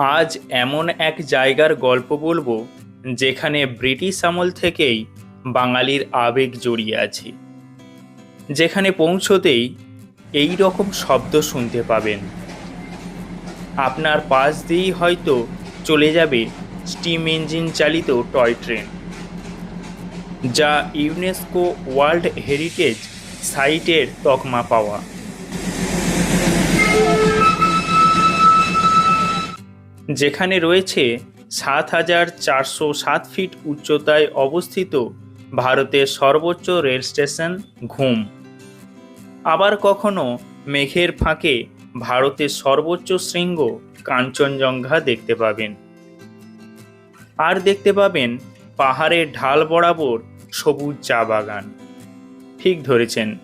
আজ এমন এক জায়গার গল্প বলব যেখানে ব্রিটিশ আমল থেকেই বাঙালির আবেগ জড়িয়ে আছে। যেখানে পৌঁছতেই এই রকম শব্দ শুনতে পাবেন। আপনার পাশ দিয়েই হয়তো চলে যাবে স্টিম ইঞ্জিন চালিত টয় ট্রেন, যা ইউনেস্কো ওয়ার্ল্ড হেরিটেজ সাইটের তকমা পাওয়া। যেখানে রয়েছে সাত হাজার চারশো সাত ফিট উচ্চতায় অবস্থিত ভারতের সর্বোচ্চ রেল স্টেশন ঘুম। আবার কখনো মেঘের ফাঁকে ভারতের সর্বোচ্চ শৃঙ্গ কাঞ্চনজঙ্ঘা দেখতে পাবেন। আর দেখতে পাবেন পাহাড়ের ঢাল বরাবর সবুজ চা বাগান। ঠিক ধরেছেন।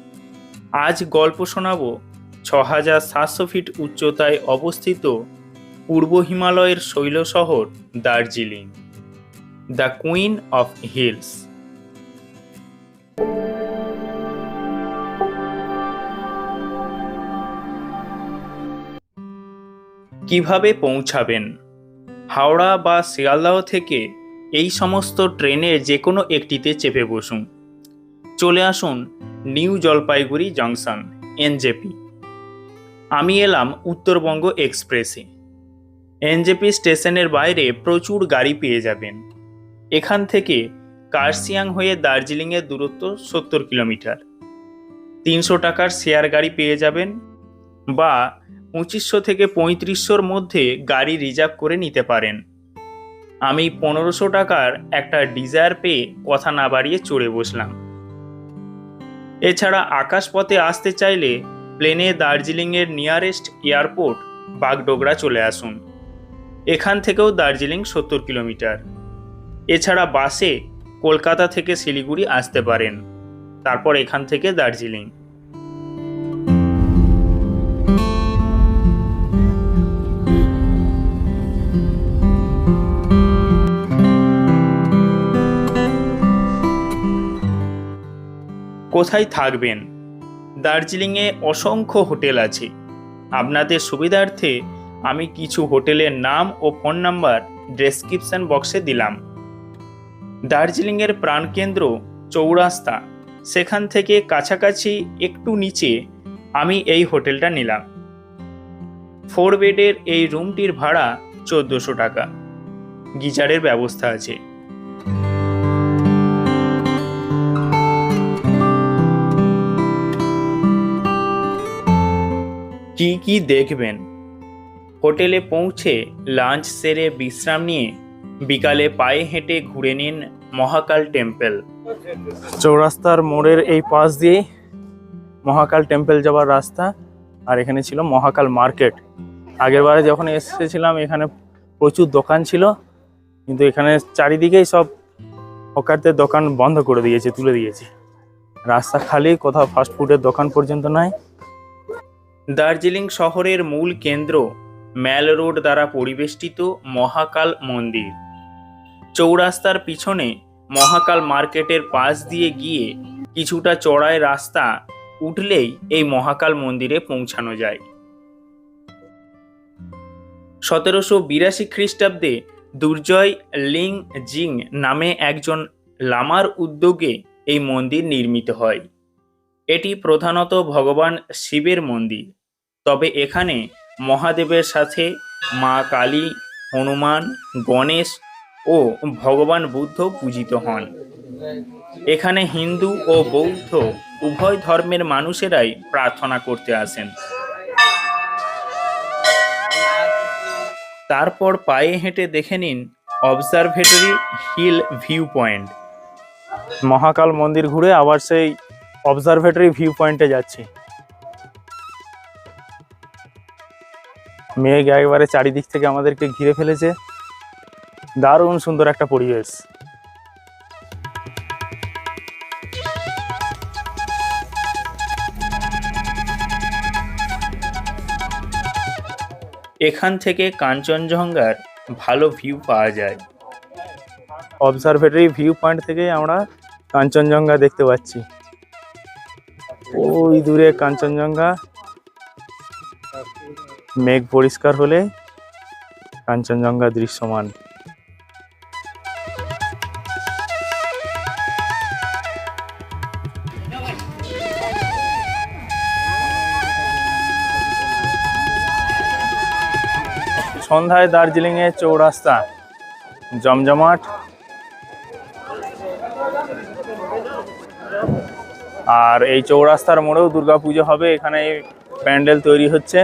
আজ গল্প শোনাবো ছ হাজার সাতশো ফিট উচ্চতায় অবস্থিত পূর্ব হিমালয়ের শৈল শহর Darjeeling, the queen of hills. কীভাবে পৌঁছাবেন? হাওড়া বা শিয়ালদাহ থেকে এই সমস্ত ট্রেনের যে কোনো একটিতে চেপে বসুন। চলে আসুন নিউ জলপাইগুড়ি জংশন, এনজেপি। আমি এলাম উত্তরবঙ্গ এক্সপ্রেসে। এনজেপি স্টেশনের বাইরে প্রচুর গাড়ি পেয়ে যাবেন। এখান থেকে কার্সিয়াং হয়ে দার্জিলিংয়ের দূরত্ব সত্তর কিলোমিটার। তিনশো টাকার শেয়ার গাড়ি পেয়ে যাবেন বা পঁচিশশো থেকে পঁয়ত্রিশশোর মধ্যে গাড়ি রিজার্ভ করে নিতে পারেন। আমি পনেরোশো টাকার একটা ডিজায়ার পেয়ে কথা না বাড়িয়ে চড়ে বসলাম। এছাড়া আকাশপথে আসতে চাইলে প্লেনে দার্জিলিংয়ের নিয়ারেস্ট এয়ারপোর্ট বাগডোগরা চলে আসুন। এখান থেকেও দার্জিলিং সত্তর কিলোমিটার। এছাড়া বাসে কলকাতা থেকে শিলিগুড়ি আসতে পারেন। তারপর এখান থেকে দার্জিলিং। কোথায় থাকবেন? দার্জিলিংয়ে অসংখ্য হোটেল আছে। আপনাদের সুবিধার্থে আমি কিছু হোটেলের নাম ও ফোন নাম্বার ডেসক্রিপশন বক্সে দিলাম। দার্জিলিংয়ের প্রাণকেন্দ্র চৌরাস্তা, সেখান থেকে কাছাকাছি একটু নিচে আমি এই হোটেলটা নিলাম। ফোর বেডের এই রুমটির ভাড়া চোদ্দোশো টাকা। গিজারের ব্যবস্থা আছে। কি কি দেখবেন? হোটেলে পৌঁছে লাঞ্চ সেরে বিশ্রাম নিয়ে বিকালে পায়ে হেঁটে ঘুরে নিন মহাকাল টেম্পল। চৌরাস্তার মোড়ের এই পাশ দিয়েই মহাকাল টেম্পল যাওয়ার রাস্তা, আর এখানে ছিল মহাকাল মার্কেট। আগেরবারে যখন এসেছিলাম, এখানে প্রচুর দোকান ছিল, কিন্তু এখানে চারিদিকেই সব হকারদের দোকান বন্ধ করে দিয়েছে, তুলে দিয়েছে। রাস্তা খালি, কোথাও ফাস্টফুডের দোকান পর্যন্ত নাই। দার্জিলিং শহরের মূল কেন্দ্র ম্যাল রোড দ্বারা পরিবেষ্টিত মহাকাল মন্দির। চৌরাস্তার পিছনে মহাকাল মার্কেটের পাশ দিয়ে গিয়ে কিছুটা চড়াই রাস্তা উঠলেই এই মহাকাল মন্দিরে পৌঁছানো যায়। সতেরোশো বিরাশি খ্রিস্টাব্দে দুর্জয় লিং জিং নামে একজন লামার উদ্যোগে এই মন্দির নির্মিত হয়। এটি প্রধানত ভগবান শিবের মন্দির, তবে এখানে মহাদেবের সাথে মা কালী, হনুমান, গণেশ ও ভগবান বুদ্ধ পূজিত হন। এখানে হিন্দু ও বৌদ্ধ উভয় ধর্মের মানুষেরাই প্রার্থনা করতে আসেন। তারপর পায়ে হেঁটে দেখে নিন observatory hill view point Mahakal মন্দির ঘুরে আবার সেই অবজারভেটরি ভিউ পয়েন্টে যাচ্ছি। মেঘ একবারে চারিদিক থেকে আমাদেরকে ঘিরে ফেলেছে। দারুণ সুন্দর একটা পরিবেশ। এখান থেকে কাঞ্চনজঙ্ঘার ভালো ভিউ পাওয়া যায়। অবজারভেটরি ভিউ পয়েন্ট থেকে আমরা কাঞ্চনজঙ্ঘা দেখতে পাচ্ছি। ওই দূরে কাঞ্চনজঙ্ঘা। মেঘ পরিষ্কার হলে কাঞ্চনজঙ্ঘা দৃশ্যমান। সন্ধ্যায় দার্জিলিংয়ের চৌরাস্তা, জমজমাট। আর এই চৌরাস্তার মোড়েও দুর্গাপুজো হবে, এখানে প্যান্ডেল তৈরি হচ্ছে।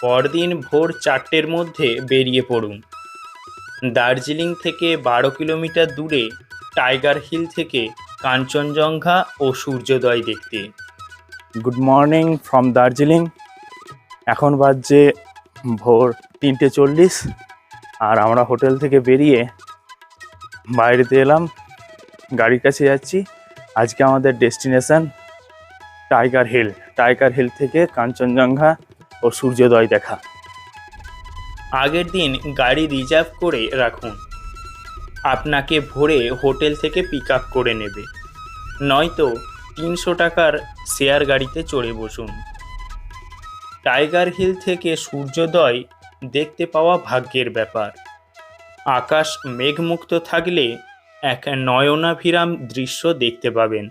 পরদিন ভোর চারটের মধ্যে বেরিয়ে পড়ুন। দার্জিলিং থেকে বারো কিলোমিটার দূরে টাইগার হিল থেকে কাঞ্চনজঙ্ঘা ও সূর্যোদয় দেখতে। Good morning from Darjeeling. এখন বাজছে ভোর তিনটে চল্লিশ। আর আমরা হোটেল থেকে বেরিয়ে বাইরেতে এলাম, গাড়ির কাছে যাচ্ছি। আজকে আমাদের destination tiger hill. Tiger hill থেকে কাঞ্চনজঙ্ঘা ও সূর্যোদয় দেখা। আগের দিন গাড়ি রিজার্ভ করে রাখুন। আপনাকে ভোরে হোটেল থেকে পিক আপ করে নেবে। নয়তো তিনশো টাকার শেয়ার গাড়িতে চড়ে বসুন। টাইগার হিল থেকে সূর্যোদয় দেখতে পাওয়া ভাগ্যের ব্যাপার। আকাশ মেঘমুক্ত থাকলে এক নয়নাভিরাম দৃশ্য দেখতে পাবেন।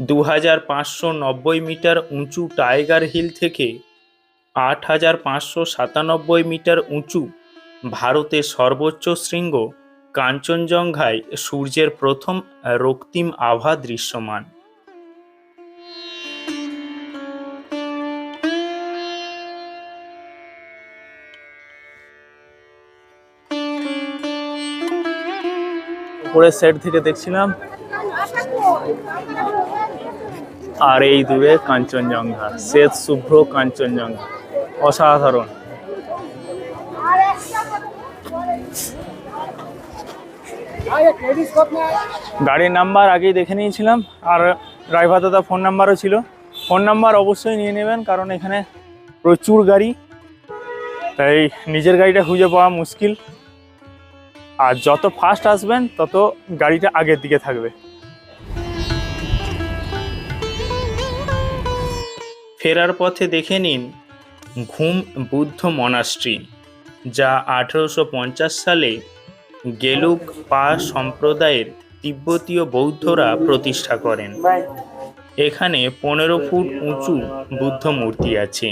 দু হাজার পাঁচশো নব্বই মিটার উঁচু টাইগার হিল থেকে আট হাজার পাঁচশো সাতানব্বই মিটার উঁচু ভারতের সর্বোচ্চ শৃঙ্গ কাঞ্চনজঙ্ঘায় সূর্যের প্রথম রক্তিম আভা দৃশ্যমান। উপরের সাইড থেকে দেখছিলাম। আর এই দূরে কাঞ্চনজঙ্ঘা, শ্বেত শুভ্র কাঞ্চনজঙ্ঘা, অসাধারণ। গাড়ির নাম্বার আগেই দেখে নিয়েছিলাম, আর ড্রাইভার দাদা ফোন নাম্বারও ছিল। ফোন নাম্বার অবশ্যই নিয়ে নেবেন, কারণ এখানে প্রচুর গাড়ি, তাই নিজের গাড়িটা খুঁজে পাওয়া মুশকিল। আর যত ফাস্ট আসবেন, তত গাড়িটা আগের দিকে থাকবে। ফেরার পথে দেখে নিন ঘুম বুদ্ধ মনাস্ট্রি যা আঠেরোশো পঞ্চাশ সালে গেলুক পা সম্প্রদায়ের তিব্বতীয় বৌদ্ধরা প্রতিষ্ঠা করেন। এখানে পনেরো ফুট উঁচু বুদ্ধ মূর্তি আছে।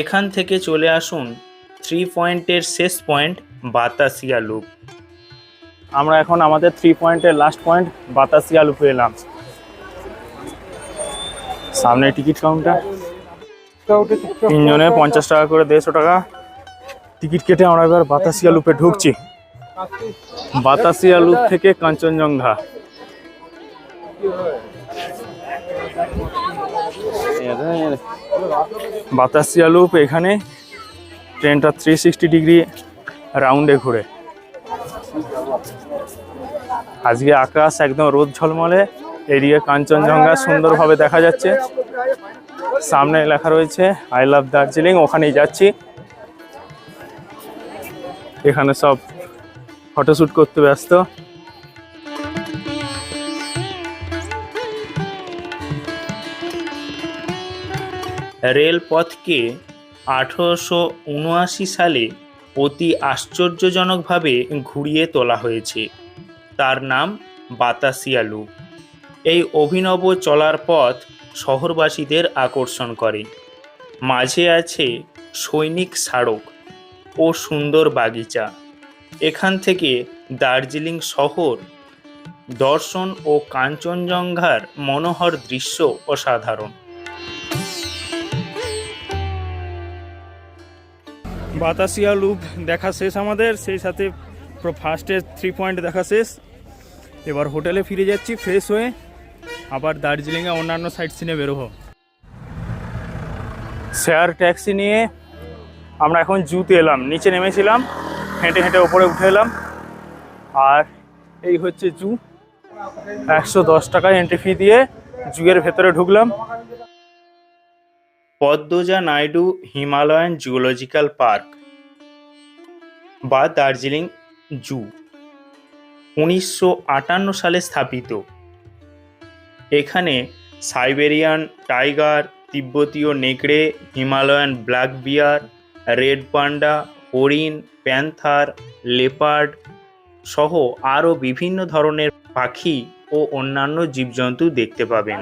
এখান থেকে চলে আসুন থ্রি পয়েন্টের শেষ পয়েন্ট বাতাসিয়া লুপ আমরা এখন আমাদের থ্রি পয়েন্টের লাস্ট পয়েন্ট বাতাসিয়া লুপে এলাম। সামনে টিকিট কাউন্টার তিনজনে পঞ্চাশ টাকা করে দেড়শো টাকা। টিকিট কেটে আমরা এবার বাতাসিয়া লুপে ঢুকছি। বাতাসিয়া লুপ থেকে কাঞ্চনজঙ্ঘা। বাতাসিয়া লুপ এখানে ট্রেনটা থ্রি সিক্সটি ডিগ্রি রাউন্ডে ঘুরে। আজকে আকাশ একদম রোদ ঝলমলে, এদিকে কাঞ্চনজঙ্ঘা সুন্দরভাবে দেখা যাচ্ছে। সামনে লেখা রয়েছে আই লাভ দার্জিলিং ওখানেই যাচ্ছি। এখানে সব ফটোশ্যুট করতে ব্যস্ত। রেলপথকে আঠেরোশো উনআশি সালে অতি আশ্চর্যজনকভাবে ঘুরিয়ে তোলা হয়েছে। তার নাম বাতাসিয়া লুপ এই অভিনব চলার পথ শহরবাসীদের আকর্ষণ করে। মাঝে আছে সৈনিক স্মারক ও সুন্দর বাগিচা। এখান থেকে দার্জিলিং শহর, দর্শন ও কাঞ্চনজঙ্ঘার মনোহর দৃশ্য অসাধারণ। বাতাসিয়া লুপ দেখা শেষ আমাদের, সেই সাথে ফার্স্টে থ্রি পয়েন্ট দেখা শেষ। এবার হোটেলে ফিরে যাচ্ছি ফ্রেশ হয়ে। আবার দার্জিলিংয়ে অন্যান্য সাইট সিনে বেরোবো শেয়ার ট্যাক্সি নিয়ে আমরা এখন জুতে এলাম, নিচে নেমেছিলাম, হেঁটে হেঁটে ওপরে উঠে এলাম। আর এই হচ্ছে জু। একশো দশ টাকায় এন্ট্রি ফি দিয়ে জুয়ের ভেতরে ঢুকলাম। Padmaja Naidu Himalayan zoological park বা দার্জিলিং জু, উনিশশো আটান্ন সালে স্থাপিত। এখানে সাইবেরিয়ান টাইগার, তিব্বতীয় নেকড়ে, Himalayan black bear red panda, হরিণ, প্যান্থার, লেপার্ড সহ আরও বিভিন্ন ধরনের পাখি ও অন্যান্য জীবজন্তু দেখতে পাবেন।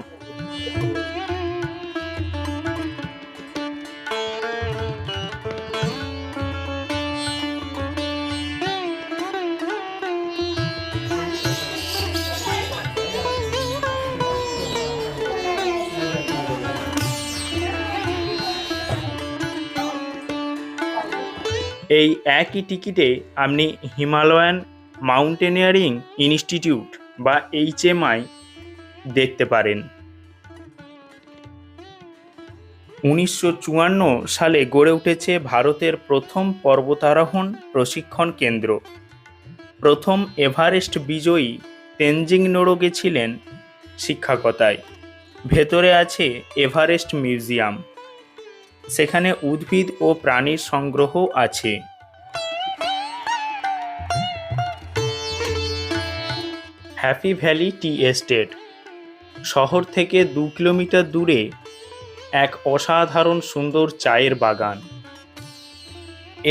এই একই টিকিটে আপনি হিমালয়ান মাউন্টেনিয়ারিং ইনস্টিটিউট বা এইচএমআই দেখতে পারেন। উনিশশো চুয়ান্ন সালে গড়ে উঠেছে ভারতের প্রথম পর্বতারোহণ প্রশিক্ষণ কেন্দ্র। প্রথম এভারেস্ট বিজয়ী তেনজিং নোরগে ছিলেন শিক্ষাকতায়। ভেতরে আছে এভারেস্ট মিউজিয়াম। সেখানে উদ্ভিদ ও প্রাণীর সংগ্রহ আছে। হ্যাপি ভ্যালি টি এস্টেট শহর থেকে দু কিলোমিটার দূরে এক অসাধারণ সুন্দর চায়ের বাগান।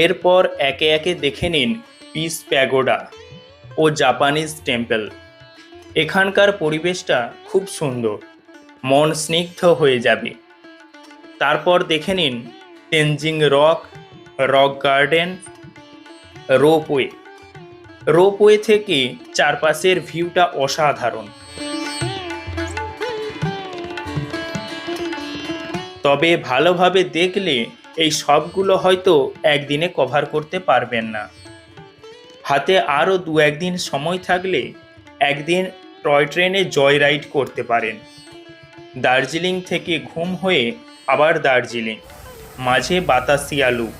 এরপর একে একে দেখে নিন পিস প্যাগোডা ও জাপানিজ টেম্পল। এখানকার পরিবেশটা খুব সুন্দর, মন স্নিগ্ধ হয়ে যাবে। তারপর দেখে নিন Tenzing rock rock garden ropeway ropeway থেকে চারপাশের ভিউটা অসাধারণ। তবে ভালোভাবে দেখলে এই সবগুলো হয়তো একদিনে কভার করতে পারবেন না। হাতে আরও দু একদিন সময় থাকলে একদিন টয় ট্রেনে জয় রাইড করতে পারেন। দার্জিলিং থেকে ঘুম হয়ে আবার দার্জিলিং, মাঝে বাতাসিয়া লুপ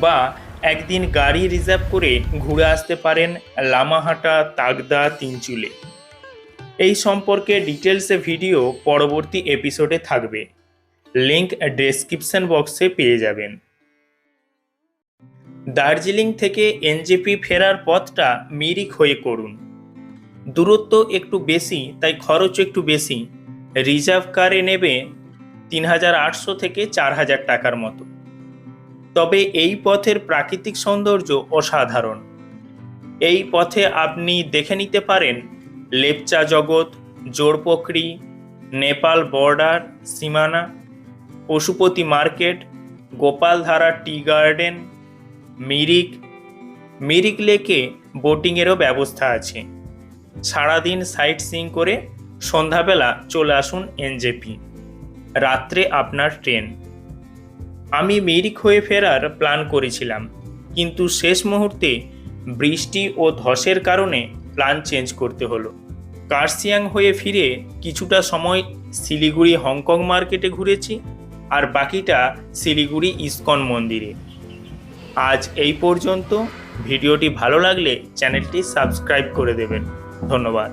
বা একদিন গাড়ি রিজার্ভ করে ঘুরে আসতে পারেন লামাহাটা, তাগদা, তিনচুলে। এই সম্পর্কে ডিটেলসে ভিডিও পরবর্তী এপিসোডে থাকবে। লিংক ডেসক্রিপশন বক্সে পেয়ে যাবেন। দার্জিলিং থেকে এনজেপি ফেরার পথটা মিরিক হয়ে করুন। দূরত্ব একটু বেশি, তাই খরচ একটু বেশি। রিজার্ভ কারে নেবে তিন হাজার আটশো থেকে চার হাজার টাকার মতো। তবে এই পথের প্রাকৃতিক সৌন্দর্য অসাধারণ। এই পথে আপনি দেখে নিতে পারেন লেপচা জগৎ জোরপকড়ি নেপাল বর্ডার, সীমানা, Pashupati market, Gopaldhara tea garden, Mirik. Mirik লেকে বোটিংয়েরও ব্যবস্থা আছে। সারাদিন সাইট সিং করে সন্ধ্যাবেলা চলে আসুন এনজেপি রাত্রে আপনার ট্রেন। আমি মিরিক হয়ে ফেরার প্ল্যান করেছিলাম, কিন্তু শেষ মুহূর্তে বৃষ্টি ও ধসের কারণে প্ল্যান চেঞ্জ করতে হলো। কার্সিয়াং হয়ে ফিরে কিছুটা সময় শিলিগুড়ি, হংকং মার্কেটে ঘুরেছি আর বাকিটা শিলিগুড়ি, ইস্কন মন্দিরে। আজ এই পর্যন্ত। ভিডিওটি ভালো লাগলে চ্যানেলটি সাবস্ক্রাইব করে দেবেন। ধন্যবাদ